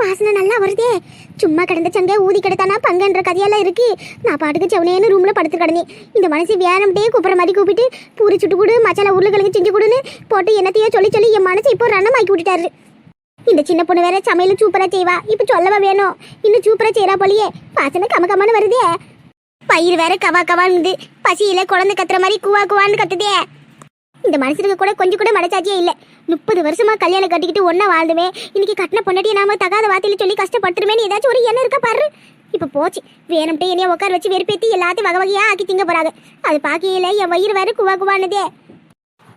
வாசனை நல்லா வருதே. சும்மா கிடந்த சங்க ஊதி கிடத்தானா? பங்குன்ற கதையெல்லாம் இருக்கு. நான் பாட்டுக்கு செவனேன்னு ரூம்ல படுத்து கிடந்தேன். இந்த மனசு வேணும்ட்டே கூப்பிட்ற மாதிரி கூப்பிட்டு பூரி சுட்டு கொடு மசாலா உருளைக்கிழங்கு செஞ்சு கொடுன்னு போட்டு என்னத்தையோ சொல்லி சொல்லி என் மனசு இப்போ ரணமாக்கி விட்டுட்டாரு. இந்த சின்ன பொண்ணு வேற சமையல் சூப்பரா செய்வா. இப்போ சொல்லவா வேணும். இன்னும் சூப்பரா செய்யறா போலியே. வாசனை கம கமன்னு வருதே. பயிர் வேற கவா கவான்னு பசியில குழந்தை கத்துற மாதிரி குவா குவான்னு கத்துதே. இந்த மனுஷனுக்கு கூட கொஞ்சம் கூட மனசாட்சியே இல்லை. முப்பது வருஷமா கல்யாணம் கட்டிக்கிட்டு ஒன்னா வாழ்ந்துமே. இன்னைக்கு கட்டின பொண்டாட்டியை நாம தகாத வார்த்தையில சொல்லி கஷ்டப்பட்டுருமேன்னு ஏதாச்சும் ஒரு எண்ணம் இருக்கா பாரு. இப்போ போச்சு. வேணும்ட்டே என்னைய உட்கார வச்சு வெறுப்பேத்தி எல்லாத்தையும் வகை வகையாக ஆக்கி திங்க போறாங்க. அது பார்க்கையில என் வயிறு வேற குவா குவானதே.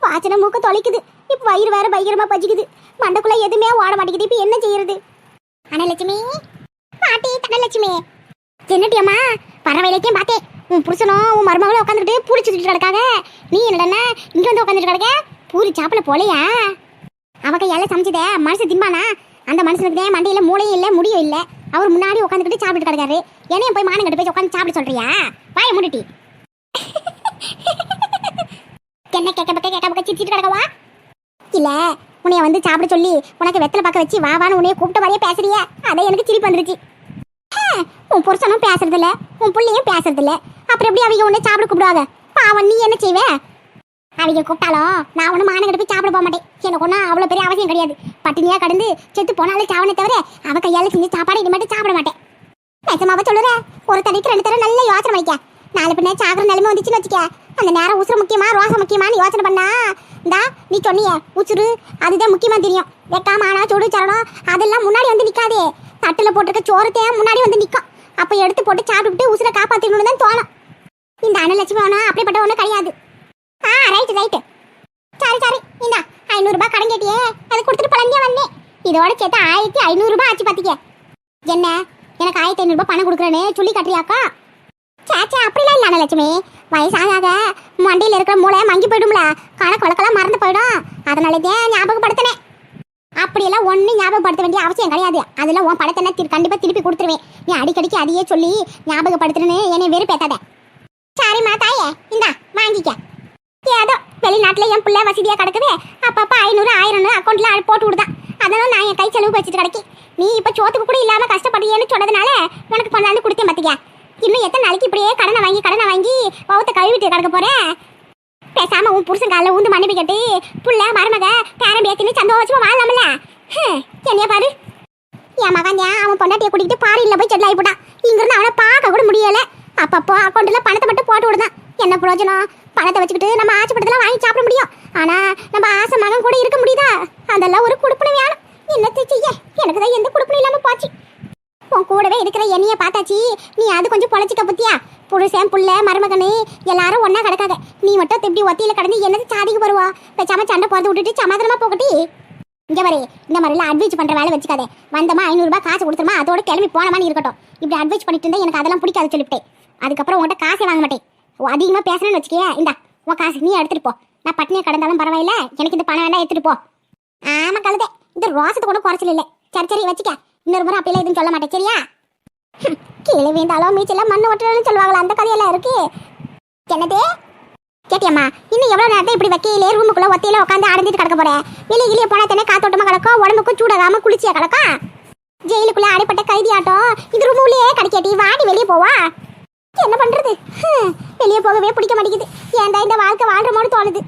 வாசனை மூக்க தொலைக்குது. இப்போ வயிறு வேற பயங்கரமா பச்சிக்குது மண்டக்குள்ள எதுவுமே ஓட மாட்டேங்குது. இப்போ என்ன செய்யறது? அனலட்சுமி பாட்டி தனலட்சுமி என்னட்டியம்மா? பறவையிலேயும் பார்த்தேன் உன் புருஷனும் உன் மருமகளும் உட்காந்துக்கிட்டு பூரி சுற்றிட்டு கிடக்காங்க. நீ என்னடா இங்கே வந்து உட்காந்துட்டு கிடக்க? பூரி சாப்பிட போலையா? அவ கையால சமைச்சதே மனுஷன் திம்பானா? அந்த மனுஷனுக்கு மண்டையில் மூளையும் இல்லை முடியும் இல்லை. அவர் முன்னாடி உட்காந்துக்கிட்டு சாப்பிட்டு கிடக்காரு. என்னையும் போய் மானம் கட்டு போய் உட்காந்து சாப்பிட சொல்றியா? வாய முடிட்டி. என்ன கேட்க பக்க கேட்க பக்க சிரிச்சிட்டு கிடக்கவா? இல்ல உன்னைய வந்து சாப்பிட சொல்லி உனக்கு வெத்தலை பார்க்க வச்சு வா வான்னு உன்னைய கூப்பிட்ட மாதிரியே பேசுறிய. அதே எனக்கு சிரிப்பு வந்துருச்சு. உன் புருஷனும் பேசுறது இல்ல உன் பிள்ளையும் பேசுறதில்ல. அப்புறம் எப்படி அவங்க உன்னை சாப்பிட கூப்பிடுவாங்க? பாவம் நீ என்ன செய்வே? அவங்க கூப்பிட்டாலும் நான் ஒன்றும் மானங்கிட்ட போய் சாப்பிட போக மாட்டேன். எனக்கு ஒன்றும் அவ்வளோ பெரிய அவசியம் கிடையாது. பட்டினியா கடந்து செத்து போனாலும் சாவனே தவிர அவ கையால செஞ்சு சாப்பாடு இனிமேட்டு சாப்பிட மாட்டேன். நிஜமாவ சொல்லுறேன் ஒரு தடிக்கு ரெண்டு தடவை நல்ல யோசனை வைக்க. நாலு பின்ன சாகிற நிலைமை வந்துச்சுன்னு வச்சுக்க. அந்த நேரம் உசுறு முக்கியமா ரோசம் முக்கியமான்னு யோசனை பண்ணா. இந்தா நீ சொன்னிய உசுறு அதுதான் முக்கியமா தெரியும். வெக்கா மானா சுடு சரணம் அதெல்லாம் முன்னாடி வந்து நிக்காதே. தட்டில் போட்டிருக்க சோறத்தையே முன்னாடி வந்து நிக்கும். அப்போ எடுத்து போட்டு சாப்பிட்டுட்டு உசுரை காப்பாற்றிக்கணும்னு தான் தோணும். இந்த அனலட்சுமி ஒன்றும் அப்படிப்பட்ட ஒன்றும் கிடையாது. ஆ ரைட்டு ரைட்டு சரி சரி இந்தா ஐநூறுரூபா கடன் கேட்டியே. அது கொடுத்துட்டு பழனியா வந்தேன். இதோட சேர்த்து ஆயிரத்தி ஐநூறுரூபா ஆச்சு பார்த்துக்க என்ன? எனக்கு ஆயிரத்தி ஐநூறுரூபா பணம் கொடுக்குறேன்னு சொல்லி கட்டுறியாக்கா? சேச்சே அப்படிலாம் இல்லை அனலட்சுமி. வயசாகாத மண்டையில் இருக்கிற மூளை மங்கி போயிடும்ல. கணக்கு வழக்கெல்லாம் மறந்து போயிடும். அதனால தான் ஞாபகப்படுத்தினேன். அப்படியெல்லாம் ஒன்றும் ஞாபகப்படுத்த வேண்டிய அவசியம் கிடையாது. அதெல்லாம் உன் படத்தை திரு கண்டிப்பாக திருப்பி கொடுத்துருவேன். நீ அடிக்கடிக்கு அதையே சொல்லி ஞாபகப்படுத்துறேன்னு என்னை வெறுப்பேத்தாத. சரிம்மா தாயே இந்தா வாங்கிக்க. ஏதோ வெளிநாட்டில் என் பிள்ளை வசதியாக கிடக்குது. அப்பப்போ ஐநூறு ஆயிரம்னு அக்கௌண்ட்ல போட்டு விடுதான். அதெல்லாம் நான் என் கை செலவு வச்சுட்டு கிடக்கி. நீ இப்போ சோத்துக்கு கூட இல்லாமல் கஷ்டப்படுறியேன்னு சொன்னதுனால உனக்கு கொண்டாந்து கொடுத்தேன் பார்த்துக்க இன்னும் எத்தனை நாளைக்கு இப்படியே கடனை வாங்கி கடனை வாங்கி பௌத்த கழுவிட்டு கிடக்க போகிறேன் பேசாம உன் புருஷன் காலில் ஊந்து மன்னிப்பு கேட்டு புள்ள மருமக பேரன் பேத்தின்னு சந்தோஷமா வாழலாம்ல? ஹம், என்னைய பாரு. என் மகன் ஏன் அவன் பொண்டாட்டியை கூட்டிகிட்டு பாரியில் போய் செட்டில் ஆகிப்போட்டான் இங்கிருந்து அவனை பார்க்க கூட முடியலை. அப்பப்போ அக்கௌண்ட்ல பணத்தை மட்டும் போட்டு விடுதான். என்ன பிரயோஜனம் பணத்தை வச்சுக்கிட்டு நம்ம ஆசைப்பட்டதெல்லாம் வாங்கி சாப்பிட முடியும். ஆனா நம்ம ஆசை மகன் கூட இருக்க முடியுதா? அதெல்லாம் ஒரு குடுப்பனை வேணும். என்னத்தை செய்ய எனக்கு தான் எந்த குடுப்பனும் இல்லாம போச்சு. உன் கூடவே இருக்கிற என்னைய பார்த்தாச்சி. நீ அது கொஞ்சம் பொழைச்சிக்க புத்தியா? புருஷன் புள்ள மருமகனு எல்லாரும் ஒண்ணா கிடக்காத. நீ மட்டும் திருப்பி ஒத்தியில கடந்து என்னது சாதிக்கு வருவா? பேசாம சண்டை போறது விட்டுட்டு சமாதானமா போகட்டி. இங்க பாரு இந்த மாதிரிலாம் அட்வைஸ் பண்ற வேலை வச்சுக்காதே. வந்தமா ஐநூறுரூபா காசு கொடுத்துருமா? அதோட கிளம்பி போனமான்னு இருக்கட்டும். இப்படி அட்வைஸ் பண்ணிட்டு இருந்தா எனக்கு அதெல்லாம் பிடிக்காது சொல்லிவிட்டேன். அதுக்கப்புறம் உன்கிட்ட காசே வாங்க மாட்டேன். ஓ, அதிகமா பேசுறேன்னு வச்சுக்கே இந்தா உன் காசு நீ எடுத்துட்டு போ. நான் பட்டினியை கடந்தாலும் பரவாயில்ல எனக்கு இந்த பணம் வேண்டாம் எடுத்துட்டு போ. ஆமா கழுதே இந்த ரோசத்தை கூட குறைச்சல இல்லை. சரி சரி வச்சுக்க. இன்னொரு முறை அப்படியெல்லாம் எதுவும் சொல்ல மாட்டேன் சரியா? ஹம், கீழே வீழ்ந்தாலும் மீச்செல்லாம் மண்ணு ஒட்டுறதுன்னு சொல்லுவாங்களா அந்த கதையெல்லாம் இருக்கு. என்னது? கேட்டியம்மா இன்னும் எவ்வளவு நேரத்தை இப்படி வைக்கையிலே ரூமுக்குள்ள ஒத்தையில உட்காந்து அடைஞ்சிட்டு கிடக்க போறேன் வெளியே வெளியே போனா தானே காத்தோட்டமா கிடக்கும் உடம்புக்கும் சூடாகாம குளிச்சியா கிடக்கும்? ஜெயிலுக்குள்ள அடைப்பட்ட கைதியாட்டம் இது ரூமுள்ளே கிடைக்காட்டி வாடி வெளியே போவா? என்ன பண்றது? வெளியே போகவே பிடிக்க மாட்டேங்குது. ஏன்டா இந்த வாழ்க்கை வாழ்றமோன்னு தோணுது?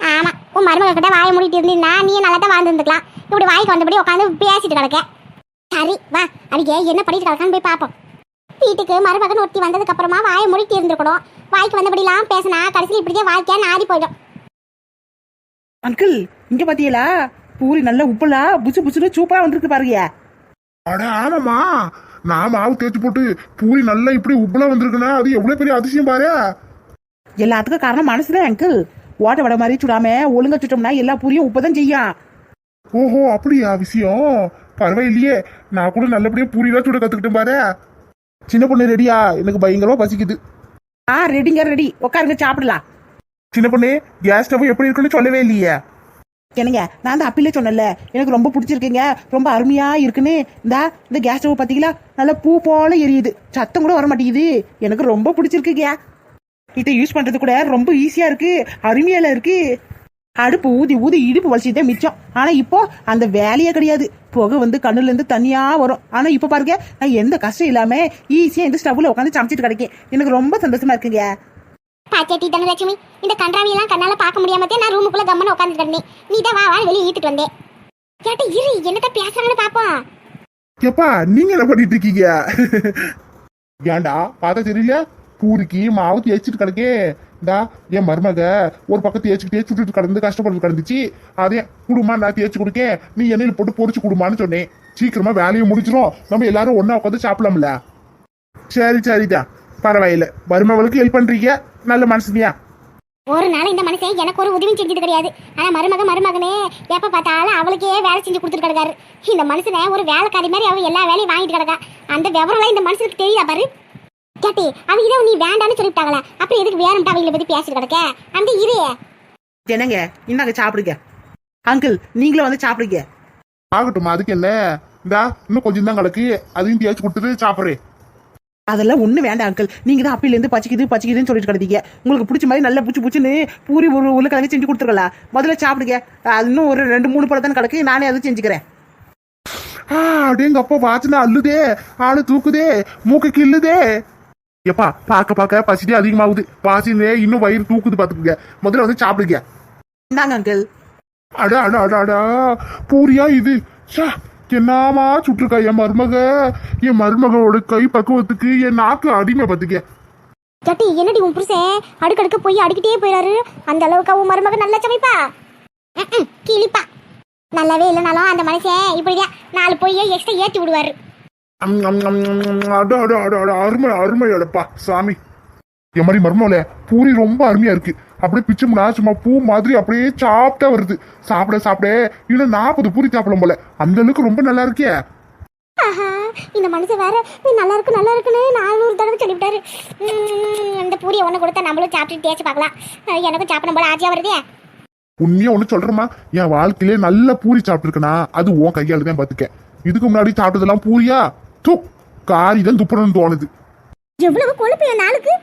ஆமா உன் மருமக கிட்ட வாய மூடிட்டு இருந்தீங்கன்னா நீ நல்லா தான் வாழ்ந்துருந்துக்கலாம் இப்படி வாய்க்கு வந்தபடி உட்காந்து பேசிட்டு கிடக்க. சரி வா. அடிக்க என்ன பண்ணிட்டு கிடக்கான்னு போய் பார்ப்போம் வீட்டுக்கு மருமகன் ஒருத்தி வந்ததுக்கு அப்புறமா வாயை மூடிட்டு இருந்துருக்கணும். வாய்க்கு வந்தபடிலாம் பேசினா கடைசியில் இப்படியே வாழ்க்கையா நாடி போயிடும். அங்கிள் இங்க பாத்தீங்களா? பூரி நல்ல உப்புலா புசு புசுன்னு சூப்பரா வந்திருக்கு பாருங்க. அட ஆமாம்மா. நான் மாவு தேய்ச்சி போட்டு பூரி நல்லா இப்படி உப்புலாம் வந்திருக்குன்னா அது எவ்வளவு பெரிய அதிசயம் பாரு. எல்லாத்துக்கும் காரணம் மனசுதான் அங்கிள் ஓட்ட வட மாதிரி சுடாம ஒழுங்கா சுட்டோம்னா எல்லா பூரியும் உப்புதான் செய்யும். ஓஹோ அப்படியா விஷயம்? பரவாயில்லையே. நான் கூட நல்லபடியா பூரிலாம் சுட கத்துக்கிட்டேன் பாரு. சின்ன பொண்ணு ரெடியா? எனக்கு பயங்கரமா பசிக்குது. ஆ ரெடிங்க ரெடி உட்காருங்க சாப்பிடலாம். சின்ன பொண்ணு கேஸ் ஸ்டவ் எப்படி இருக்குன்னு சொல்லவே இல்லையே. என்னங்க நான் தான் அப்பிலே சொன்னேன்ல. எனக்கு ரொம்ப பிடிச்சிருக்குங்க ரொம்ப அருமையா இருக்குன்னு. இந்தா இந்த கேஸ் ஸ்டவ் பாத்தீங்களா? நல்லா பூ போல எரியுது. சத்தம் கூட வர மாட்டேங்குது எனக்கு ரொம்ப பிடிச்சிருக்குங்க. இதை யூஸ் பண்றது கூட ரொம்ப ஈஸியா இருக்கு. அருமையால இருக்கு. அடுப்பு ஊதி ஊதி இடுப்பு வலிச்சுதான் மிச்சம். ஆனா இப்போ அந்த வேலையே கிடையாது. புகை வந்து கண்ணுல இருந்து தனியா வரும். ஆனா இப்ப பாருங்க நான் எந்த கஷ்டம் இல்லாம ஈஸியா இந்த ஸ்டவ்ல உட்காந்து சமைச்சிட்டு கிடைக்கேன். எனக்கு ரொம்ப சந்தோஷமா இருக்குங்க. பாச்சேட்டி தனலட்சுமி இந்த கன்றாவியெல்லாம் கண்ணால பார்க்க முடியாமத்தே நான் ரூமுக்குள்ள கம்மன் உட்காந்துட்டு இருந்தேன் நீ தான் வா வான்னு வெளியே ஈத்துட்டு வந்தேன். கேட்ட இரு என்னத்த பேசுறாங்கன்னு பாப்போம். எப்பா நீங்க என்ன பண்ணிட்டு இருக்கீங்க? ஏன்டா பார்த்தா தெரியல பூரிக்கு மாவு தேய்ச்சிட்டு கிடக்கே. இந்தா என் மருமக ஒரு பக்கம் தேய்ச்சிக்கிட்டே சுட்டுட்டு கடந்து கஷ்டப்பட்டு கிடந்துச்சு. அதே குடுமா நான் தேய்ச்சி கொடுக்கேன். நீ எண்ணெயில் போட்டு பொறிச்சு கொடுமான்னு சொன்னேன். சீக்கிரமா வேலையை முடிச்சிடும் நம்ம எல்லாரும் ஒன்னா உட்காந்து சாப்பிடலாம்ல. சரி சரிதான் பரவாயில்ல. மருமகளுக்கு ஹெல்ப் பண்றீங்க? நல்ல மனசுனியா ஒரு நாள் இந்த மனுஷன் எனக்கு ஒரு உதவியும் செஞ்சது கிடையாது. ஆனா மருமக மருமகனே எப்ப பார்த்தாலும் அவளுக்கே வேலை செஞ்சு கொடுத்துட்டு கிடக்காரு இந்த மனுஷனை ஒரு வேலைக்காரி மாதிரி அவ எல்லா வேலையும் வாங்கிட்டு கிடக்கா. அந்த விவரம்லாம் இந்த மனுஷனுக்கு தெரியுதா பாரு? கேட்டி அவங்க இதை நீ வேண்டான்னு சொல்லிவிட்டாங்களே? அப்புறம் எதுக்கு வேணும்ட்டு அவங்கள பத்தி பேசிட்டு கிடக்க? அந்த இரு என்னங்க? இந்தாங்க சாப்பிடுங்க. அங்கிள் நீங்களும் வந்து சாப்பிடுங்க. ஆகட்டும் அதுக்கு என்ன? இந்தா இன்னும் கொஞ்சம் தான் கிடக்கு அதையும் தேய்ச்சி கொடுத்துட்டு சாப்பிட்றேன். அதெல்லாம் ஒண்ணு வேண்டாம் அங்கிள் நீங்க தான் அப்பில இருந்து பச்சிக்குது பச்சிக்குதுன்னு சொல்லிட்டு கிடந்தீங்க. உங்களுக்கு பிடிச்ச மாதிரி நல்ல புச்சு புச்சுன்னு பூரி ஒரு உருளைக்கிழங்கு செஞ்சு கொடுத்துருக்கலாம் முதல்ல சாப்பிடுங்க. அது இன்னும் ஒரு ரெண்டு மூணு பழம் தான் கிடக்கு. நானே அதை செஞ்சுக்கிறேன். ஆ, அடேங்க அப்பா வாசனை அள்ளுதே. ஆளு தூக்குதே. மூக்கு கிள்ளுதே. எப்பா பார்க்க பார்க்க பசிட்டே அதிகமாகுது. வாசினே இன்னும் வயிறு தூக்குது பாத்துக்குங்க முதல்ல வந்து சாப்பிடுங்க. இந்தாங்க அங்கிள் அட அட அட அடா. பூரியா இது? ச்சா, என்னமா சுட்டுருக்கா என் மருமக. என் மருமகளோட கை பக்குவத்துக்கு என் நாக்கு அடிமை பாத்துக்க. கேட்டி என்னடி உன் புருஷன் அடுக்கடுக்க போய் அடிக்கிட்டே போயிடாரு அந்த அளவுக்கு அவன் மருமக நல்லா சமைப்பா? கிளிப்பா நல்லாவே இல்லைனாலும் அந்த மனுஷன் இப்படிதான் நாலு போய் எக்ஸ்ட்ரா ஏற்றி விடுவாரு. அட அட அட அருமை அருமை அடப்பா சாமி. என் மாதிரி மருமகளே பூரி ரொம்ப அருமையா இருக்கு. அப்படியே பிச்சோம்னா சும்மா பூ மாதிரி அப்படியே சாப்பிட்டா வருது. சாப்பிட சாப்பிட. இன்னும் நாற்பது பூரி சாப்பிடலாம் போல. அந்த அளவுக்கு ரொம்ப நல்லா இருக்கே ஆஹா இந்த மனுஷன் வேற "நீ நல்லா இருக்கு நல்லா இருக்குன்னு நானூறு தடவை சொல்லிவிட்டாரு. அந்த பூரியை ஒன்று கொடுத்தா நம்மளும் சாப்பிட்டு தேய்ச்சி பார்க்கலாம். எனக்கும் சாப்பிடும் போல ஆச்சியா வருதே. உண்மையா ஒண்ணு சொல்றேமா என் வாழ்க்கையிலே நல்ல பூரி சாப்பிட்டுருக்கனா? அது உன் கையால தான் பாத்துக்க. இதுக்கு முன்னாடி சாப்பிட்டதெல்லாம் பூரியா? தூ காரி தான் துப்புறணும்னு தோணுது. எவ்வளவு கொழுப்பு என் நாளுக்கு?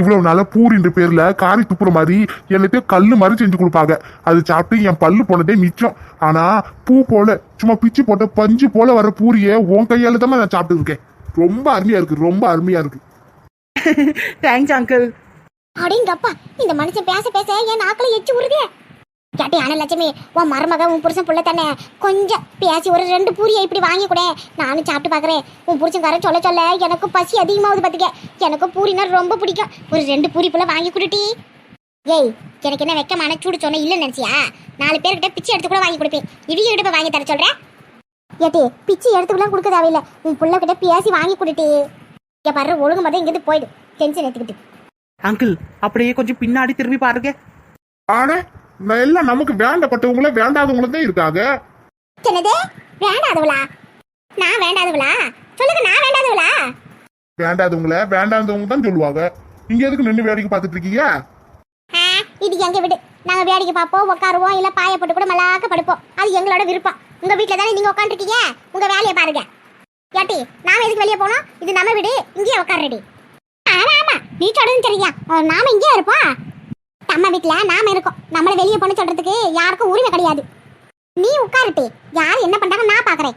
இவ்வளவு நாளா பூரின்ற பேர்ல காரி துப்புற மாதிரி எல்லாத்தையும் கல்லு மாதிரி செஞ்சு கொடுப்பாங்க. அது சாப்பிட்டு என் பல்லு போனதே மிச்சம். ஆனா பூ போல சும்மா பிச்சு போட்ட பஞ்சு போல வர பூரிய உன் கையால தான் நான் சாப்பிட்டு இருக்கேன். ரொம்ப அருமையா இருக்கு ரொம்ப அருமையா இருக்கு. தேங்க்ஸ் அங்கிள் அடேங்கப்பா இந்த மனுஷன் பேச பேச என் நாக்கில் எச்சு உருதே. கேட்டே ஆன லட்சுமி உன் மருமக உன் புருஷன் புள்ள தானே? கொஞ்சம் பேசி ஒரு ரெண்டு பூரியை இப்படி வாங்கி கூட. நானும் சாப்பிட்டு பார்க்குறேன். உன் புருஷன்காரன் சொல்ல சொல்ல எனக்கு பசி அதிகமாகுது பார்த்துக்க எனக்கு பூரினா ரொம்ப பிடிக்கும். ஒரு ரெண்டு பூரி புள்ள வாங்கி கொடுட்டி ஏய் எனக்கு என்ன வெக்கமான சூடு சொன்ன இல்லைன்னு நினச்சியா? நாலு பேர்கிட்ட பிச்சை எடுத்து கூட வாங்கி கொடுப்பேன். இவங்க கிட்ட போய் வாங்கி தர சொல்கிறேன் ஏட்டி பிச்சை எடுத்துக்கலாம் கொடுக்க தேவையில்லை. உன் புள்ள கிட்ட பேசி வாங்கி கொடுட்டி இங்கே பாரு ஒழுங்கு மதம் இங்கேருந்து போயிடு. டென்ஷன் எடுத்துக்கிட்டு. அங்கிள் அப்படியே கொஞ்சம் பின்னாடி திரும்பி பாருங்க. ஆனா நான் எல்லாம் நமக்கு வேண்டப்பட்டவங்கள வேண்டாதவங்கள தான் இருக்காங்க. என்னது? வேண்டாதவளா? நான் வேண்டாதவளா? சொல்லுங்க நான் வேண்டாதவளா? வேண்டாதவங்கள வேண்டாதவங்க தான் சொல்லுவாங்க. இங்க எதுக்கு நின்று வேடிக்கை பார்த்துட்டு இருக்கீங்க? ஆ, இது எங்க வீடு. நாங்க வேடிக்கை பார்ப்போம் உட்காருவோம் இல்ல பாய போட்டு கூட மல்லாக்க படுப்போம். அது எங்களோட விருப்பம். உங்க வீட்ல தானே நீங்க உட்காந்துருக்கீங்க உங்க வேலையை பாருங்க. ஏட்டி நாம எதுக்கு வெளியே போனோம்? இது நம்ம வீடு. இங்கேயே உட்காருடி ஆமா ஆமா. நீ சொல்றது சரியா. நாம இங்கேயே இருப்போம். நம்ம வீட்ல நாம இருக்கோம். நம்மள வெளியே போன சொல்றதுக்கு யாருக்கும் உரிமை கிடையாது. நீ உட்காருட்டி. யார் என்ன பண்றாங்க நான் பாக்குறேன்.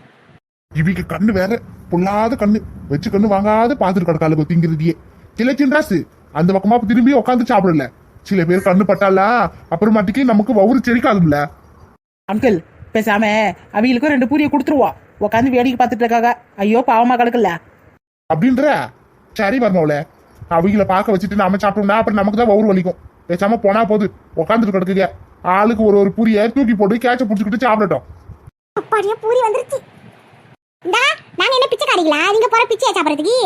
இவங்க கண்ணு வேற. பொல்லாத கண்ணு. வச்சு கண்ணு வாங்காத பாத்துட்டு கிடக்காளுங்க திங்கிறதையே. சில சின்ராசு அந்த பக்கமா திரும்பி உட்காந்து சாப்பிடல. சில பேர் கண்ணு பட்டாலா அப்புறமாட்டிக்கு நமக்கு வவுறு செரிக்காதும்ல. அங்கிள் பேசாம அவங்களுக்கும் ரெண்டு பூரியை கொடுத்துருவோம் உட்காந்து வேடிக்கை பார்த்துட்டு இருக்காங்க ஐயோ பாவமா கிடக்கல அப்படின்ற? சரி வரமாவுல அவங்கள பார்க்க வச்சுட்டு நாம சாப்பிட்டோம்னா அப்புறம் நமக்கு தான் வவுறு வலிக்கும். பேசாம போனா போது. உட்காந்துட்டு கிடக்குங்க. ஆளுக்கு ஒரு ஒரு பூரிய தூக்கி போட்டு கேட்ச புடிச்சுக்கிட்டு சாப்பிடட்டும். அப்படியே பூரி வந்துருச்சு. இந்தா நாங்க என்ன பிச்சைக்காரிங்களா? நீங்க போற பிச்சையை சாப்பிடறதுக்கு?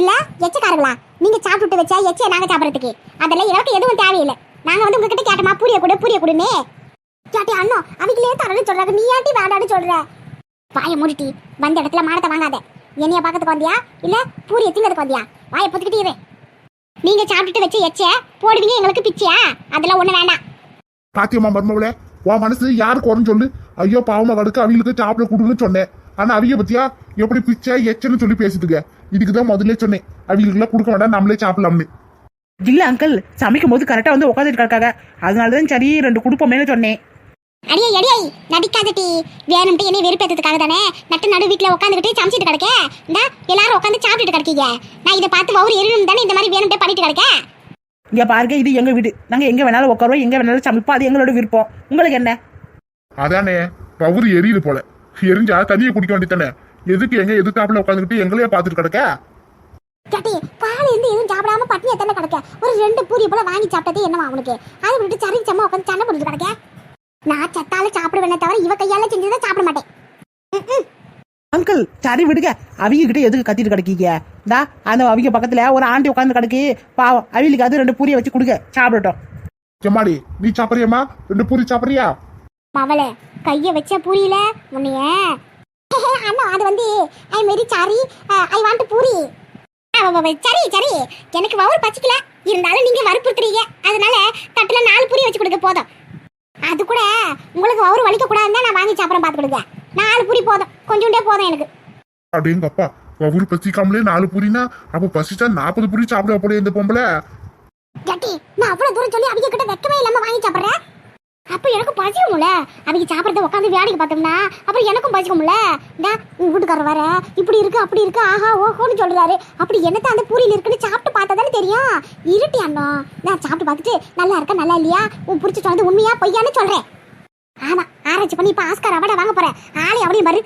இல்ல எச்சக்காரங்களா? நீங்க சாப்பிட்டு வச்சா எச்சையை நாங்க சாப்பிடறதுக்கு. அதெல்லாம் எனக்கு எதுவும் தேவையில்லை. நாங்க வந்து உங்ககிட்ட கேட்டமா? பூரிய கொடு பூரிய கொடுன்னு. கேட்டே அண்ணோ அவங்களே தரணும்னு சொல்றாங்க. நீ ஏன்டி வேண்டான்னு சொல்ற? வாயை மூடிட்டி வந்த இடத்துல மானத்தை வாங்காத. என்னைய பார்க்கறதுக்கு வந்தியா? இல்ல பூரிய திங்கிறதுக்கு வந்தியா? வாயை பொத்துக்கிட்டே நீங்க சாப்பிட்டுட்டு வச்ச எச்ச போடுவீங்க எங்களுக்கு பிச்சையா? அதெல்லாம் ஒண்ணு வேண்டாம். பாத்தியம்மா மர்மவுல உன் மனசு யாருக்கு வரும்னு சொல்லு. ஐயோ பாவமா கடுக்கு அவங்களுக்கு சாப்பிட கொடுன்னு சொன்னேன். ஆனா அவங்க பத்தியா? எப்படி பிச்சை எச்சன்னு சொல்லி பேசுதுங்க இதுக்குதான் முதல்ல சொன்னேன். அவங்களுக்கு எல்லாம் கொடுக்க வேண்டாம் நம்மளே சாப்பிடலாம்னு. இல்ல அங்கிள் சமைக்கும் போது கரெக்டா வந்து உட்காந்துட்டு கிடக்காங்க அதனாலதான் சரி ரெண்டு குடுப்போமேனு சொன்னேன். அடியே அடியே நடிக்காதட்டி வேணும்ட்டு என்னை வெறுப்பேற்றதுக்காக தானே? நட்டு நடு வீட்டில் உட்காந்துக்கிட்டு சமைச்சிட்டு கிடக்க. இந்தா எல்லாரும் உட்காந்து சாப்பிட்டுட்டு கிடக்கீங்க. நான் இதை பார்த்து ஒவ்வொரு எரியணும் தானே இந்த மாதிரி வேணும்ட்டே பண்ணிட்டு கிடக்க? இங்க பாருங்க இது எங்க வீடு. நாங்க எங்க வேணாலும் உட்காருவோம் எங்க வேணாலும் சமைப்போம் அது எங்களோட விருப்பம். உங்களுக்கு என்ன? அதானே பவுரு எரியுது போல. எரிஞ்சா தண்ணியை குடிக்க வேண்டியதானே எதுக்கு எங்க எதிர்த்தாப்புல உட்காந்துக்கிட்டு எங்களையே பார்த்துட்டு கிடக்க? கேட்டி காலையில இருந்து எதுவும் சாப்பிடாம பட்டினி எத்தனை கிடக்க. ஒரு ரெண்டு பூரி போல வாங்கி சாப்பிட்டதே என்னவா அவனுக்கு அதை விட்டுட்டு சரி சம்மா உட்காந்து சண்டை போட்டுட்டு கிடக்க. நான் சத்தால சாப்பிடுவேனே தவிர இவ கையால செஞ்சதை சாப்பிட மாட்டேன். ம், ம். அங்கிள் சரி விடுங்க. அவங்க கிட்ட எதுக்கு கத்திட்டு கிடக்கீங்க? இந்தா அந்த அவங்க பக்கத்துல ஒரு ஆண்டி உட்காந்து கிடக்கு. பாவம் அவங்களுக்கு அது ரெண்டு பூரியை வச்சு கொடுங்க. சாப்பிடட்டும். எம்மாடி நீ சாப்பிடுறியம்மா? ரெண்டு பூரி சாப்பிடுறியா? மவளே கைய வச்ச புரியல உன்னைய. அண்ணா அது வந்து I very sorry I want puri. அவ, சரி சரி. எனக்கு வவுர் பச்சிக்கல இருந்தாலும் நீங்க வற்புறுத்துறீங்க அதனால தட்டுல நாலு பூரி வச்சு கொடுக்க போதும். அது கூட உங்களுக்கு வவுர் வலிக்க கூடாதுன்னு நான் வாங்கி சாப்பிட்றேன் பார்த்து கொடுங்க நாலு பூரி போதும். கொஞ்சோண்டே போதும் எனக்கு. அப்படிங்க அப்பா பவுரு பசிக்காமலே நாலு பூரினா அப்ப பசிச்சா நாற்பது பூரி சாப்பிட போல இந்த பொம்பளை. நான் அவ்வளவு தூரம் சொல்லி அவங்க கிட்ட வெக்கமே இல்லாம வாங்கி சாப்பிடுறேன் அப்போ எனக்கும் பசிக்கும்ல? அவங்க சாப்பிட்றத உட்காந்து வேடிக்கை பார்த்தோம்னா அப்புறம் எனக்கும் பசிக்கும்ல? இந்தா உங்க வீட்டுக்காரர் வர இப்படி இருக்கு அப்படி இருக்கு ஆஹா ஓஹோன்னு சொல்கிறாரு அப்படி என்னத்த அந்த பூரியில் இருக்குன்னு சாப்பிட்டு பார்த்தா தானே தெரியும்? இருட்டி அண்ணா நான் சாப்பிட்டு பார்த்துட்டு நல்லா இருக்கா நல்லா இல்லையா? உன் பிடிச்சி சொன்னது உண்மையா பொய்யான்னு சொல்கிறேன் ஆமாம் ஆராய்ச்சி பண்ணி இப்போ ஆஸ்கார் அவட வாங்க போகிறேன் ஆளே அப்படியே பாரு.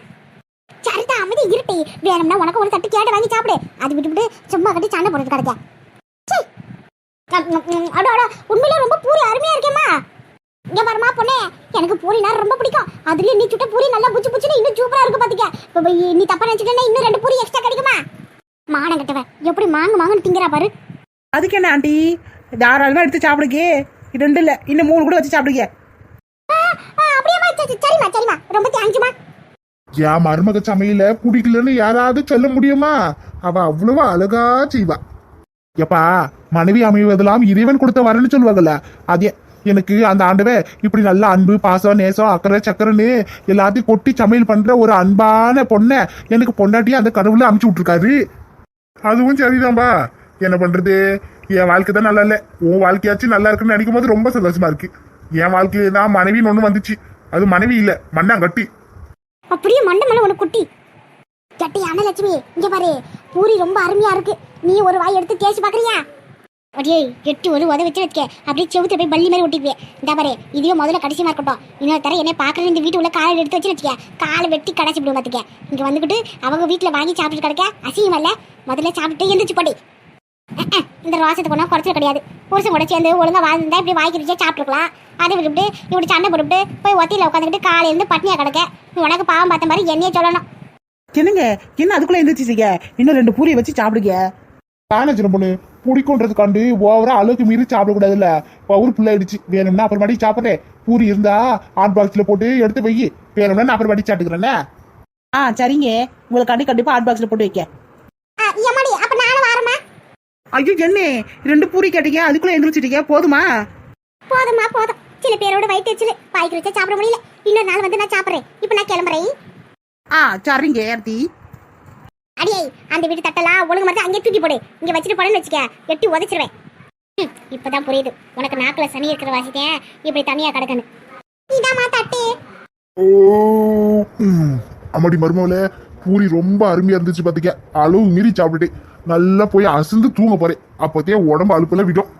சரிதான் அமைதி இருட்டி. வேணும்னா உனக்கு ஒரு தட்டு கேட்டு வாங்கி சாப்பிடு. அது விட்டு விட்டு சும்மா கட்டி சண்டை போடுறது கிடைக்க சீ. ம், உண்மையிலே ரொம்ப பூரி அருமையா இருக்கேம்மா. இங்க பாருமா பொண்ணே எனக்கு பூரினா ரொம்ப பிடிக்கும். அதுலயும் நீ சுட்ட பூரி நல்லா புச்சு புச்சுன்னு இன்னும் சூப்பரா இருக்கு பாத்துக்க. நீ தப்பா நினைச்சுட்டா இன்னும் ரெண்டு பூரி எக்ஸ்ட்ரா கிடைக்குமா? மானம் கட்டவன் எப்படி மாங்கு மாங்குன்னு திங்கிறா பாரு. அதுக்கு என்ன ஆண்டி? தாராளமா எடுத்து சாப்பிடுங்க ரெண்டு இல்ல இன்னும் மூணு கூட வச்சு சாப்பிடுங்க ஆ, ஆ, அப்படியேம்மா சரி, சரி, சரிம்மா சரிம்மா. ரொம்ப தேங்க்ஸ்மா. என் மருமக சமையல பிடிக்கலன்னு யாராவது சொல்ல முடியுமா? அவ அவ்வளவு அழகா செய்வா. எப்பா மனைவி அமைவதெல்லாம் இறைவன் கொடுத்த வரன்னு சொல்லுவாங்கல்ல அதே எனக்கு அந்த ஆண்டவே இப்படி நல்ல அன்பு பாசம் நேசம் அக்கறை சக்கரன்னு எல்லாத்தையும் கொட்டி சமையல் பண்ற ஒரு அன்பான பொண்ணை எனக்கு பொண்டாட்டி அந்த கடவுளை அமுச்சு விட்டுருக்காரு. அதுவும் சரிதான்பா. என்ன பண்றது? என் வாழ்க்கை தான் நல்லா இல்லை. உன் வாழ்க்கையாச்சும் நல்லா இருக்குன்னு நினைக்கும் போது ரொம்ப சந்தோஷமா இருக்கு. என் வாழ்க்கையில தான் மனைவின்னு ஒண்ணு வந்துச்சு. அது மனைவி இல்ல மண்ணாங்கட்டி. அப்படியே மண்டை மேல உனக்கு குட்டி. கட்டி அனலட்சுமி இங்க பாரு. பூரி ரொம்ப அருமையா இருக்கு. நீ ஒரு வாய் எடுத்து தேய்ச்சி பாக்குறியா? அடியே எட்டு ஒரு உத வச்சு வச்சுக்க. அப்படியே செவுத்துல போய் பள்ளி மாதிரி ஒட்டிக்குவேன் இந்த பாரு இதுவே முதல்ல கடைசியமா இருக்கட்டும். இன்னொரு தர என்ன பாக்குற இந்த வீட்டு உள்ள காலை எடுத்து வச்சு வச்சுக்க. காலை வெட்டி கடைசி விடுவோம் பாத்துக்க. இங்க வந்துகிட்டு அவங்க வீட்டுல வாங்கி சாப்பிட்டு கிடக்க. அசிங்கம் இல்ல. முதல்ல சாப்பிட்டு எந்திரிச்சு போடி. இந்த ரோசத்துக்கு ஒன்றும் குறைச்சல் கிடையாது. புருஷன் கூட சேர்ந்து ஒழுங்கா வாழ்ந்தா இப்படி வாய்க்கு ருச்சியா சாப்பிட்டுருக்கலாம். அதை விட்டுவிட்டு இப்படி சண்டை போட்டுவிட்டு போய் ஒத்தியில உட்காந்துக்கிட்டு காலையில இருந்து பட்னியா கிடக்க. நீ உனக்கு பாவம் பார்த்த மாதிரி என்னையே சொல்லணும். என்னங்க? என்ன அதுக்குள்ள எந்திரிச்சிங்க இன்னும் ரெண்டு பூரியை வச்சு சாப்பிடுங்க. சின்ன பொண்ணு? பிடிக்கும்ன்றதுக்காண்டு ஓவரா அளவுக்கு மீறி சாப்பிடக்கூடாதுல்ல. பவுர் புள்ள ஆயிடுச்சு. வேணும்னா அப்புறமாட்டி சாப்பிட்றேன் பூரி இருந்தா ஹாட் பாக்ஸ்ல போட்டு எடுத்து வை. வேணும்னா நான் அப்புறமாட்டி சாப்பிட்டுக்கிறேன்னே ஆ சரிங்க. உங்களுக்கு கண்டி கண்டிப்பா ஹாட் பாக்ஸ்ல போட்டு வைக்க ஐயோ என்ன? ரெண்டு பூரி கேட்டீங்க அதுக்குள்ள எந்திரிச்சிட்டீங்க போதுமா? போதும்மா போதும். சில பேரோட வயிற்று வச்சுல வாய்க்கு ருச்சியா சாப்பிட முடியல. இன்னொரு நாள் வந்து நான் சாப்பிடுறேன். இப்ப நான் கிளம்புறேன். ஆ சரிங்க ஏர்த்தி. அடியே அந்த வீட்டு தட்டெல்லாம் ஒழுங்கு மாதிரி அங்கேயே தூக்கி போடு. இங்க வச்சுட்டு போனேன்னு வச்சுக்க. எட்டி உதச்சிருவேன். இப்பதான் புரியுது. உனக்கு நாக்குல சனி இருக்கிற வாசித்தேன் இப்படி தனியா கிடக்கணும் இதாம்மா தட்டு. அம்மாடி மருமவளே பூரி ரொம்ப அருமையா இருந்துச்சு பாத்துக்க. அளவு மீறி சாப்பிட்டுட்டு. நல்லா போய் அசந்து தூங்க போறேன். அப்போதே உடம்பு அழுப்புல விடும்.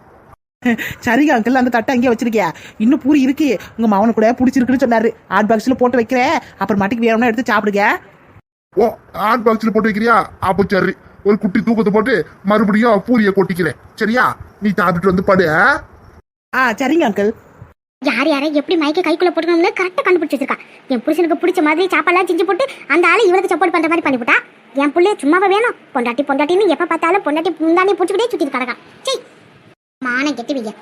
சரிங்க அங்கிள் அந்த தட்டை அங்கேயே வச்சிருக்கியா? இன்னும் பூரி இருக்கு. உங்க மவனு கூட பிடிச்சிருக்குன்னு சொன்னாரு. ஹாட் பாக்ஸ்ல போட்டு வைக்கிறேன். அப்புறமாட்டிக்கு வேணும்னா எடுத்து சாப்பிடுங்க. ஓ ஹாட் பாக்ஸ்ல போட்டு வைக்கிறியா? அப்போ சரி. ஒரு குட்டி தூக்கத்தை போட்டு மறுபடியும் பூரியை கொட்டிக்கிறேன். சரியா? நீ சாப்பிட்டுட்டு வந்து படு ஆ? ஆ சரிங்க அங்கிள் யார் யாரை எப்படி மயக்க கைக்குள்ள போட்டுக்கணும்னு கரெக்டா கண்டுபிடிச்சு வச்சிருக்கா. என் புருஷனுக்கு பிடிச்ச மாதிரி சாப்பாடுலாம் செஞ்சு போட்டு அந்த ஆளு இவளுக்கு சப்போர்ட் பண்ற மாதிரி பண்ணிவிட்டா? என் புள்ளே சும்மாவே வேணும்? பொண்டாட்டி பொண்டாட்டின்னு எப்ப பார்த்தாலும் பொண்டாட்டி முந்தானே பிடிச்சிக்கிட்டே சுத்திட்டு கிடக்கான் சீ மானம் கெட்டு வைய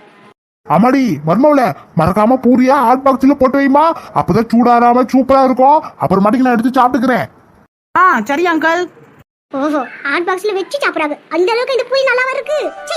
அம்மாடி மர்மவுல மறக்காம பூரியா ஹாட் பாக்ஸ்ல போட்டு வைமா அப்பதான் சூடாராம சூப்பரா இருக்கும். அப்புறமாட்டிக்கு நான் எடுத்து சாப்பிட்டுக்கிறேன். ஆ சரி அங்கிள் ஓஹோ ஹாட் பாக்ஸ்ல வச்சு சாப்பிடுறாங்க. அந்த அளவுக்கு இந்த புளி நல்லாவா இருக்கு? சீ